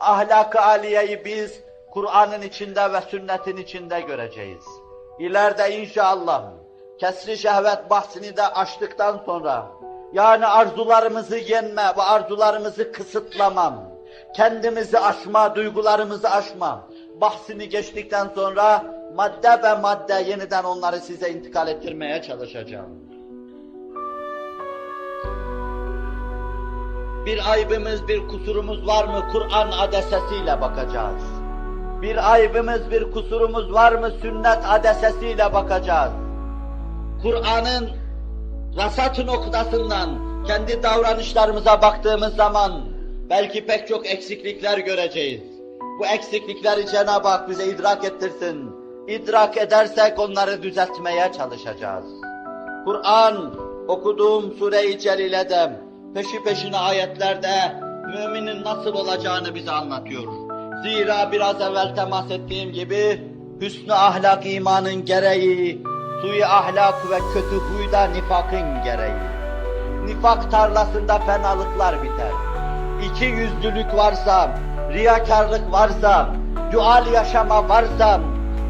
Ahlak-ı aliyeyi biz Kur'an'ın içinde ve sünnetin içinde göreceğiz. İleride inşallah kesri şehvet bahsini de açtıktan sonra yani arzularımızı yenme ve arzularımızı kısıtlamam, kendimizi aşma, duygularımızı aşma bahsini geçtikten sonra madde ve madde yeniden onları size intikal ettirmeye çalışacağım. Bir aybımız, bir kusurumuz var mı? Kur'an adesesiyle bakacağız. Bir aybımız, bir kusurumuz var mı? Sünnet adesesiyle bakacağız. Kur'an'ın rasat noktasından kendi davranışlarımıza baktığımız zaman belki pek çok eksiklikler göreceğiz. Bu eksiklikleri Cenab-ı Hak bize idrak ettirsin. İdrak edersek onları düzeltmeye çalışacağız. Kur'an okuduğum sure-i celilede peşi peşine ayetlerde müminin nasıl olacağını bize anlatıyor. Zira biraz evvel temas ettiğim gibi hüsnü ahlak imanın gereği, suyu ahlak ve kötü huy da nifakın gereği. Nifak tarlasında fenalıklar biter. İki yüzlülük varsa, riyakarlık varsa, dual yaşama varsa,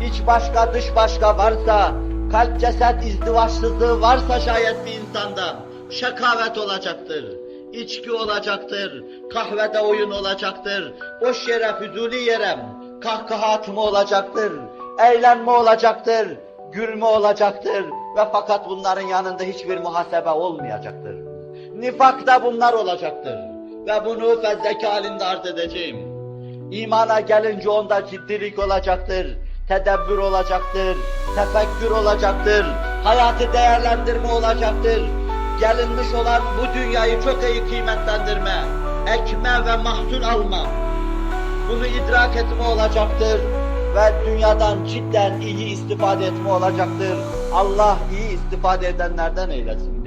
iç başka dış başka varsa, kalp ceset izdivaçsızlığı varsa şayet bir insanda şakavet olacaktır, içki olacaktır, kahvede oyun olacaktır, boş yere füzuli yere kahkaha atma olacaktır, eğlenme olacaktır, gülme olacaktır ve fakat bunların yanında hiçbir muhasebe olmayacaktır. Nifakta bunlar olacaktır ve bunu fezleke halinde arz edeceğim. İmana gelince onda ciddilik olacaktır, tedebbür olacaktır, tefekkür olacaktır, hayatı değerlendirme olacaktır. Gelinmiş olan bu dünyayı çok iyi kıymetlendirme, ekme ve mahsul alma. Bunu idrak etme olacaktır ve dünyadan cidden iyi istifade etme olacaktır. Allah iyi istifade edenlerden eylesin.